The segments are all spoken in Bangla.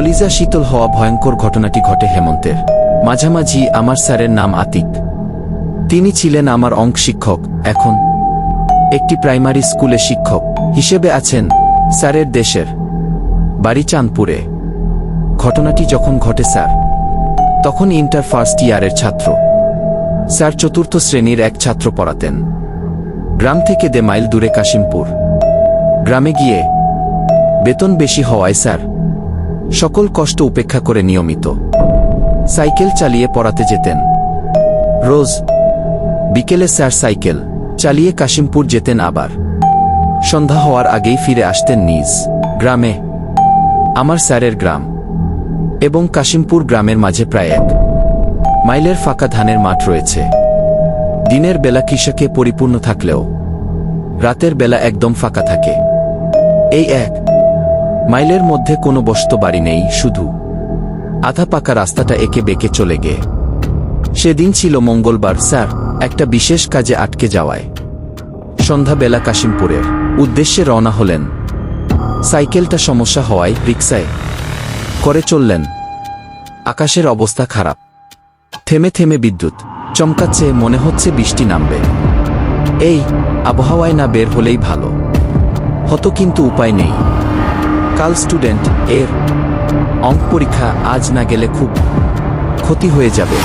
কলিজা শীতল হওয়া ভয়ঙ্কর ঘটনাটি ঘটে হেমন্তের। মাঝামাঝি আমার স্যারের নাম আতিক। তিনি ছিলেন আমার অঙ্ক শিক্ষক, এখন একটি প্রাইমারি স্কুলে শিক্ষক হিসেবে আছেন স্যারের দেশের বাড়ি চাঁদপুরে। ঘটনাটি যখন ঘটে স্যার, তখন ইন্টার ফার্স্ট ইয়ারের ছাত্র। স্যার চতুর্থ শ্রেণির এক ছাত্র পড়াতেন। গ্রাম থেকে দে মাইল দূরে কাশিমপুর। গ্রামে গিয়ে বেতন বেশি হওয়ায় স্যার সকল কষ্ট উপেক্ষা করে নিয়মিত। সাইকেল চালিয়ে পড়াতে যেতেন। রোজ বিকেলে স্যার সাইকেল চালিয়ে কাশিমপুর যেতেন আবার। সন্ধ্যা হওয়ার আগেই ফিরে আসতেন নিজ গ্রামে। আমার স্যারের গ্রাম এবং কাশিমপুর গ্রামের মাঝে প্রায় এক মাইলের ফাঁকা ধানের মাঠ রয়েছে। দিনের বেলা কৃষকে পরিপূর্ণ থাকলেও রাতের বেলা একদম ফাঁকা থাকে। এই এক মাইলের মধ্যে কোনো বস্ত বাড়ি নেই, শুধু আধা পাকা রাস্তাটা একে বেঁকে চলে গে। সেদিন ছিল মঙ্গলবার, স্যার, একটা বিশেষ কাজে আটকে যাওয়ায়। সন্ধ্যাবেলা কাশিমপুরের উদ্দেশ্যে রওনা হলেন। সাইকেলটা সমস্যা হওয়ায় রিক্সায় করে চললেন। আকাশের অবস্থা খারাপ। থেমে থেমে বিদ্যুৎ। চমকাচ্ছে, মনে হচ্ছে বৃষ্টি নামবে। এই, আবহাওয়ায় না বের হলেই ভালো। হত কিন্তু উপায় নেই। কাল স্টুডেন্ট এর অঙ্ক পরীক্ষা আজ না গেলে খুব ক্ষতি হয়ে যাবে।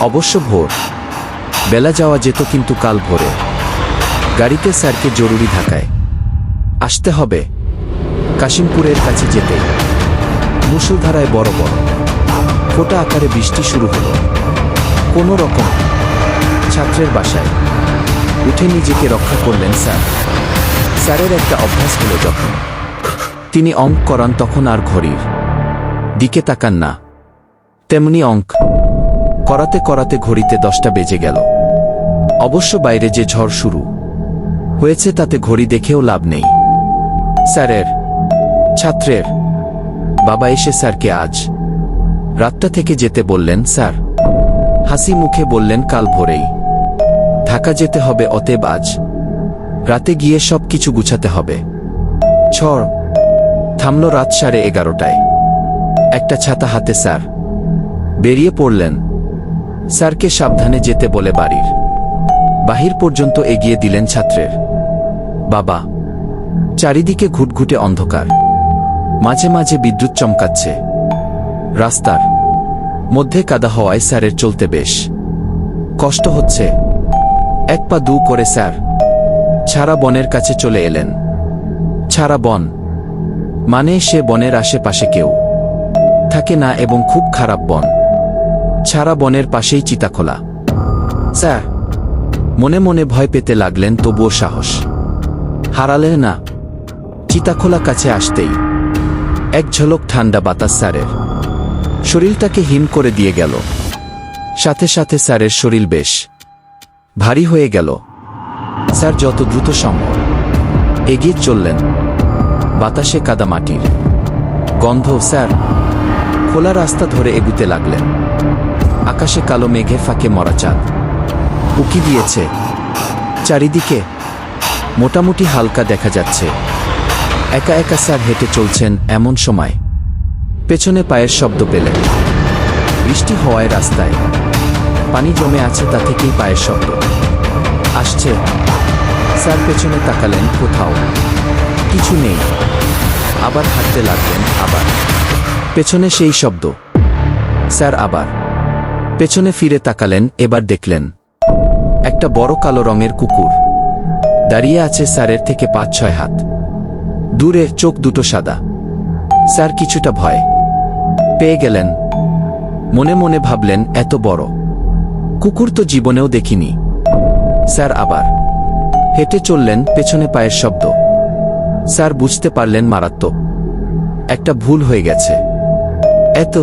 অবশ্য ভোর। বেলা যাওয়া যেত কিন্তু কাল ভোরে। গাড়িতে স্যারকে জরুরি ঢাকায় আসতে হবে। কাশিমপুরের কাছে যেতে। মুসুলধারায় বড় বড়। ফোটা আকারে বৃষ্টি শুরু হলো। কোনো রকম ছাত্রের বাসায় উঠে নিজেকে রক্ষা করলেন স্যার। স্যারের একটা অভ্যাস হলো যখন তিনি অঙ্ক করান তখন আর ঘড়ির দিকে তাকান না। তেমনি অঙ্ক করাতে করাতে ঘড়িতে দশটা বেজে গেল। অবশ্য বাইরে যে ঝড় শুরু হয়েছে তাতে ঘড়ি দেখেও লাভ নেই। স্যারের, ছাত্রের, বাবা এসে স্যারকে আজ রাতটা থেকে যেতে বললেন, স্যার। হাসি মুখে বললেন, কাল ভোরেই। ঢাকা যেতে হবে, অতএব আজ রাতে গিয়ে সব কিছু গুছাতে হবে। ছড় থামল রাত সাড়ে এগারোটায়। একটা ছাতা হাতে স্যার। বেরিয়ে পড়লেন। স্যারকে সাবধানে যেতে বলে বাড়ির। বাহির পর্যন্ত এগিয়ে দিলেন ছাত্রের। বাবা, চারিদিকে ঘুটঘুটে অন্ধকার। মাঝে মাঝে বিদ্যুৎ চমকাচ্ছে। রাস্তার মধ্যে কাদা হওয়ায় স্যারের চলতে বেশ কষ্ট হচ্ছে। এক পা দু করে স্যার। ছাড়া বনের কাছে চলে এলেন। ছাড়া বন। মানে সে বনের আশেপাশে কেউ থাকে না এবং খুব খারাপ বন। ছাড়া বনের পাশেই চিতাখোলা। স্যার, মনে মনে ভয় পেতে লাগলেন তবুও সাহস। হারালেন না। চিতাখোলা কাছে আসতেই এক ঝলক ঠান্ডা বাতাস স্যারের শরীরটাকে হিম করে দিয়ে গেল। সাথে সাথে স্যারের শরীর বেশ ভারী হয়ে গেল। স্যার যত দ্রুত সম্ভব এগিয়ে চললেন। বাতাসে কাদা মাটির। গন্ধ, স্যার, খোলা রাস্তা ধরে এগুতে লাগলেন। আকাশে কালো মেঘে ফাঁকে মরা চাঁদ। উকি দিয়েছে। চারিদিকে মোটামুটি হালকা দেখা যাচ্ছে। একা একা, স্যার, হেঁটে চলছেন এমন সময়। পেছনে পায়ের শব্দ পেলেন। বৃষ্টি হওয়ায় রাস্তায়। পানি জমে আছে তা থেকেই পায়ের শব্দ। আসছে। স্যার, পেছনে তাকালেন কোথাও। কিছু নেই। আবার হাঁটতে লাগলেন আবার। পেছনে সেই শব্দ। স্যার, আবার। পেছনে ফিরে তাকালেন, এবার দেখলেন। একটা বড় কালো রঙের কুকুর। দাঁড়িয়ে আছে স্যারের থেকে পাঁচ, ছয় হাত। দূরে চোখ দুটো সাদা। স্যার, কিছুটা ভয়। পেয়ে গেলেন। মনে মনে ভাবলেন, এত বড়। কুকুর তো জীবনেও দেখিনি। স্যার, আবার। হেঁটে চললেন, পেছনে পায়ের শব্দ। স্যার বুঝতে পারলেন মারাত্মক। একটা ভুল হয়ে গেছে। এত?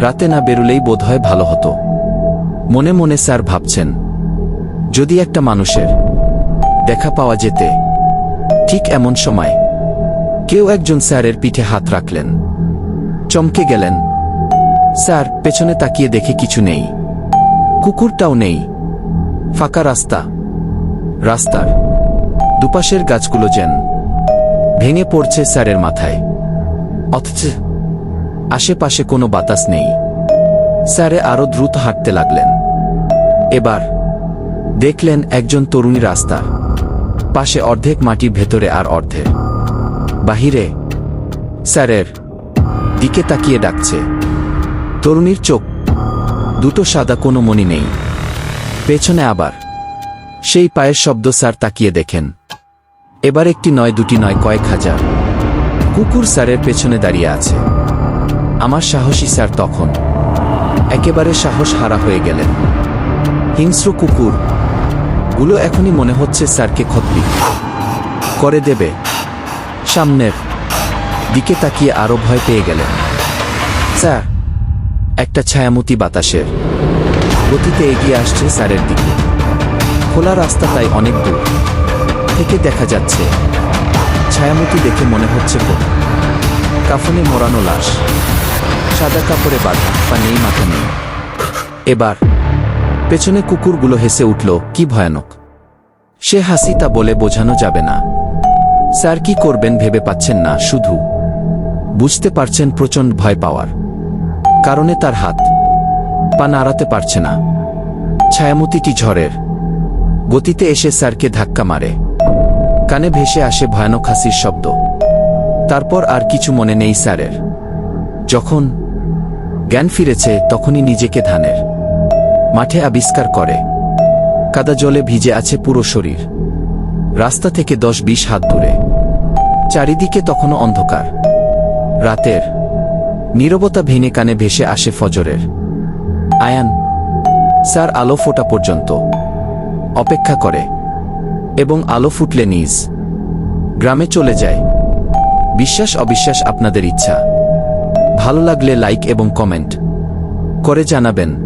রাতে না বেরুলেই বোধহয় ভালো হতো। মনে মনে স্যার ভাবছেন, যদি একটা মানুষের দেখা পাওয়া যেতে, ঠিক এমন সময় কেউ একজন স্যারের পিঠে হাত রাখলেন। চমকে গেলেন। স্যার, পেছনে তাকিয়ে দেখে কিছু নেই। কুকুরটাও নেই। ফাঁকা রাস্তা। রাস্তার দুপাশের গাছগুলো যেন ভেঙে পড়ছে স্যারের মাথায়। অথচ আশেপাশে কোনো বাতাস নেই। স্যারে আরও দ্রুত হাঁটতে লাগলেন। এবার দেখলেন একজন তরুণী রাস্তা। পাশে অর্ধেক মাটির ভেতরে আর অর্ধেক। বাহিরে স্যারের দিকে তাকিয়ে ডাকছে। তরুণীর চোখ, দুটো সাদা কোনো মনি নেই। পেছনে আবার সেই পায়ের শব্দ স্যার তাকিয়ে দেখেন। এবার একটি নয়, দুটি নয়, কয়েক হাজার। কুকুর স্যারের পেছনে দাঁড়িয়ে আছে। আমার সাহসী স্যার তখন। একেবারে সাহস হারা হয়ে গেলেন। হিংস্র কুকুর। গুলো এখনই মনে হচ্ছে স্যারকে খতবি। করে দেবে। সামনের। দিকে তাকিয়ে আরও ভয় পেয়ে গেলেন। স্যার, একটা ছায়ামতি বাতাসের। গতিতে এগিয়ে আসছে স্যারের দিকে। খোলা রাস্তা তাই অনেক দূর। থেকে দেখা যাচ্ছে। ছায়ামতি দেখে মনে হচ্ছে কোন কাফনে মোড়ানো লাশ। সাদা কাপড়ে বাঁধা, পা নেই, মাথা নেই। এবার, পেছনে কুকুরগুলো হেসে উঠল, কি ভয়ানক। সে হাসি তা বলে বোঝানো যাবে না। স্যার কি করবেন ভেবে পাচ্ছেন না, শুধু। বুঝতে পারছেন প্রচণ্ড ভয় পাওয়ার। কারণে তার হাত। পা নাড়াতে পারছে না। ছায়ামতিটি ঝড়ের। গতিতে এসে স্যারকে ধাক্কা মারে। কানে ভেসে আসে ভয়ানক হাসির শব্দ। তারপর আর কিছু মনে নেই স্যারের। যখন জ্ঞান ফিরেছে, তখনই নিজেকে ধানের মাঠে আবিষ্কার করে। কাদা জলে ভিজে আছে পুরো শরীর। রাস্তা থেকে দশ বিশ হাত দূরে। চারিদিকে তখনও অন্ধকার। রাতের নীরবতা ভেঙে কানে ভেসে আসে ফজরের। আয়ান, স্যার, আলো ফোটা পর্যন্ত। অপেক্ষা করে। এবং আলো ফুটলে নিজ। গ্রামে চলে যায়। বিশ্বাস অবিশ্বাস আপনাদের ইচ্ছা। ভালো লাগলে লাইক এবং কমেন্ট করে জানাবেন।